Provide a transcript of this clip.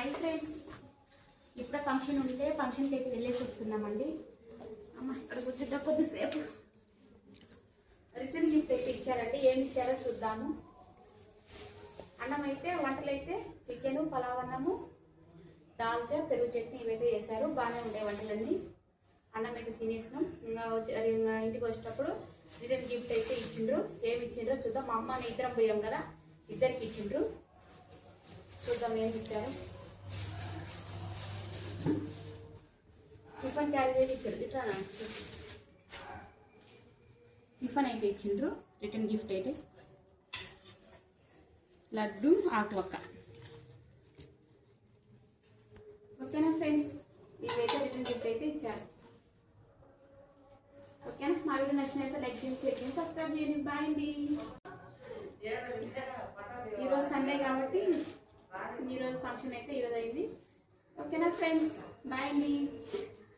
Hi friends. ఇప్పుడే function ఉంటే ఫంక్షన్కి అయితే వెళ్ళేసి వస్తున్నామండి. అమ్మ ఇక్కడ కూర్చుంటే కొద్దిసేపు. రిటర్న్ గిఫ్ట్ అయితే ఇచ్చారండి. ఏమి ఇచ్చారో చూద్దాము. అన్నం అయితే వంటలు అయితే చికెన్ పలావ్ అన్నము దాల్చా పెరుగు చట్నీ ఇవైతే చేశారు. బాగానే ఉండే వంటలన్నీ. అన్నం అయితే తినేసినాం. ఇంకా వచ్చి ఇంకా ఇంటికి వచ్చేటప్పుడు రిటర్న్ గిఫ్ట్ అయితే ఇచ్చిండ్రు. ఏమి ఇచ్చిండ్రో చూద్దాం. మా అమ్మ ఇద్దరం పోయాం కదా. ఇద్దరికి ఇచ్చిండ్రు. చూద్దాం ఏమి ఇచ్చారు. టిఫన్ క్యారీ చేసి ఇచ్చారు ఇట్లా టిఫన్ అయితే ఇచ్చిండ్రు. రిటర్న్ గిఫ్ట్ అయితే. లడ్డు ఆకువక్క. ఓకేనా ఫ్రెండ్స్? ఇవైతే రిటర్న్ గిఫ్ట్ అయితే ఇచ్చారు. ఓకేనా? మా వీడియో నచ్చినైతే లైక్ చేసి షేర్ చేసి సబ్స్క్రైబ్ చేయండి. బాయ్ అండి. ఈరోజు సండే కాబట్టి ఈరోజు ఫంక్షన్ అయితే ఈరోజు అయింది. ఓకేనా ఫ్రెండ్స్ బాయ్ అండి